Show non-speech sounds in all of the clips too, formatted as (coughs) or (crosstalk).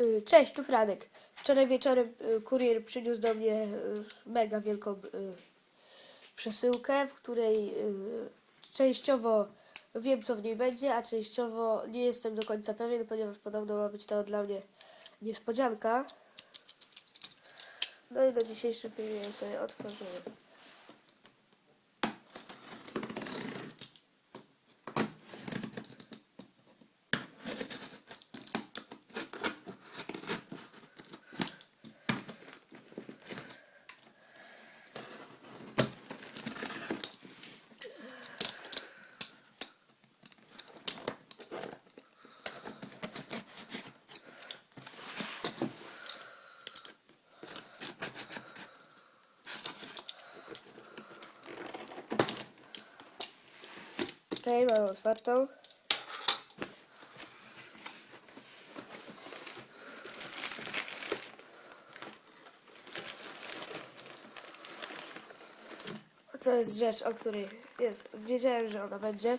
Y, Cześć, tu Franek. Wczoraj wieczorem y, kurier przyniósł do mnie y, mega wielką przesyłkę, w której częściowo wiem, co w niej będzie, a częściowo nie jestem do końca pewien, ponieważ podobno ma być to dla mnie niespodzianka. No i na dzisiejszym filmie sobie otworzymy. Okej, mamy otwartą. To jest rzecz, o której jest. Wiedziałem, że ona będzie.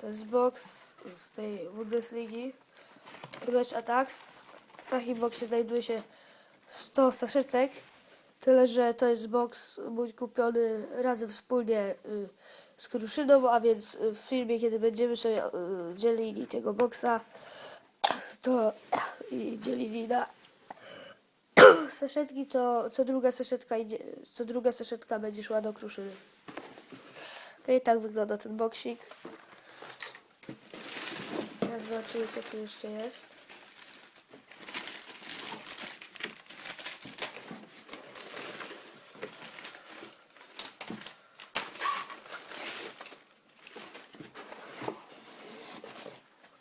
To jest box z tej Bundesligi. Match Attacks. W takim boxie znajduje się 100 saszetek. Tyle, że to jest box mój kupiony razem wspólnie y, z Kruszyną, a więc y, w filmie, kiedy będziemy sobie y, dzielili tego boxa, to i dzielili na (coughs) saszetki, to co druga saszetka idzie, co druga saszetka będzie szła do Kruszyny. I tak wygląda ten boksik. Zobaczymy, co tu jeszcze jest.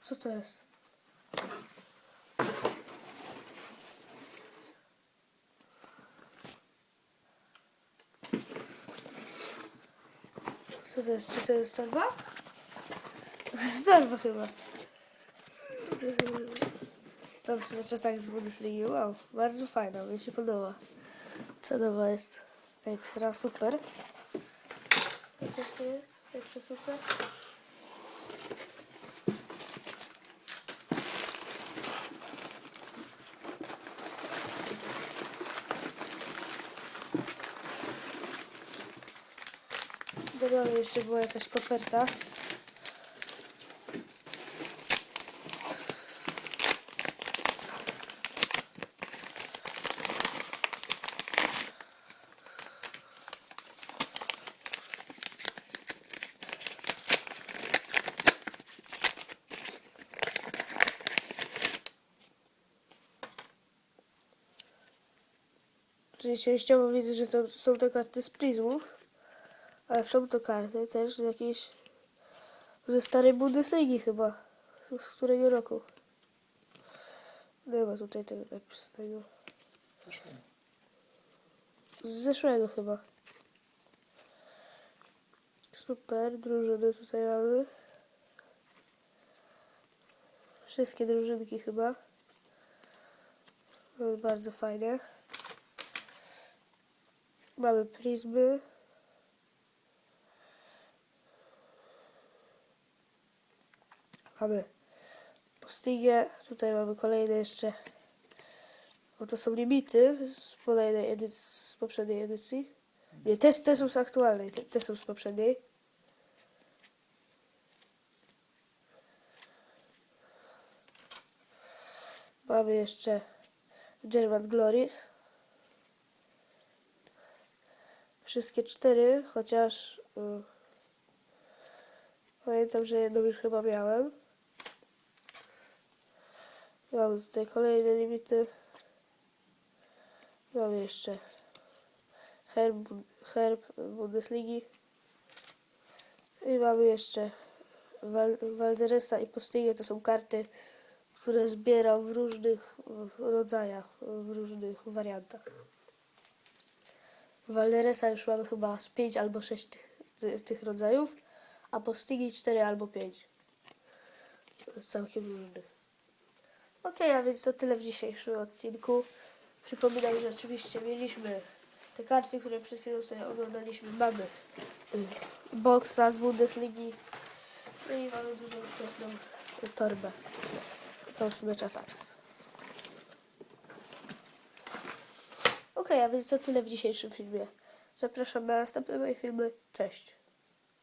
Co to jest? Co to jest? Czy to jest torba? To jest torba chyba. To znaczy tak z Bundesligi. Wow, bardzo fajna, mi się podoba. Cenowa jest ekstra, super. Co to jest? Jeszcze super. Dobra, jeszcze była jakaś koperta. Częściowo widzę, że to są te karty z prizmów. Ale są to karty też z jakiejś... ze starej Bundesligi chyba. Z, z którego roku? Nie ma tutaj tego napisanego. Z zeszłego chyba. Super, drużyny tutaj mamy. Wszystkie drużynki chyba. No, bardzo fajnie. Mamy prizmy. Mamy postigę. Tutaj mamy kolejne jeszcze. Bo to są limity z kolejnej edycji, z poprzedniej edycji. Nie, te, te są z aktualnej, te, te są z poprzedniej. Mamy jeszcze German Glories. Wszystkie cztery, chociaż y, pamiętam, że jedną już chyba miałem. Mamy tutaj kolejne limity. Mamy jeszcze herb, herb Bundesligi. I mamy jeszcze Wal, Walderesa i Postigę. To są karty, które zbieram w różnych rodzajach, w różnych wariantach. Walderesa już mamy chyba z 5 albo 6 tych, ty- tych rodzajów, a Postigi 4 albo 5. Całkiem różnych. Okej, okay, a więc to tyle w dzisiejszym odcinku. Przypominaj, że oczywiście mieliśmy te karty, które przed chwilą sobie oglądaliśmy. Mamy y, boksa z Bundesligi. No i mamy dużą świetną torbę. To w sumie czatars. Okej, okay, a więc to tyle w dzisiejszym filmie. Zapraszam na następne moje filmy. Cześć!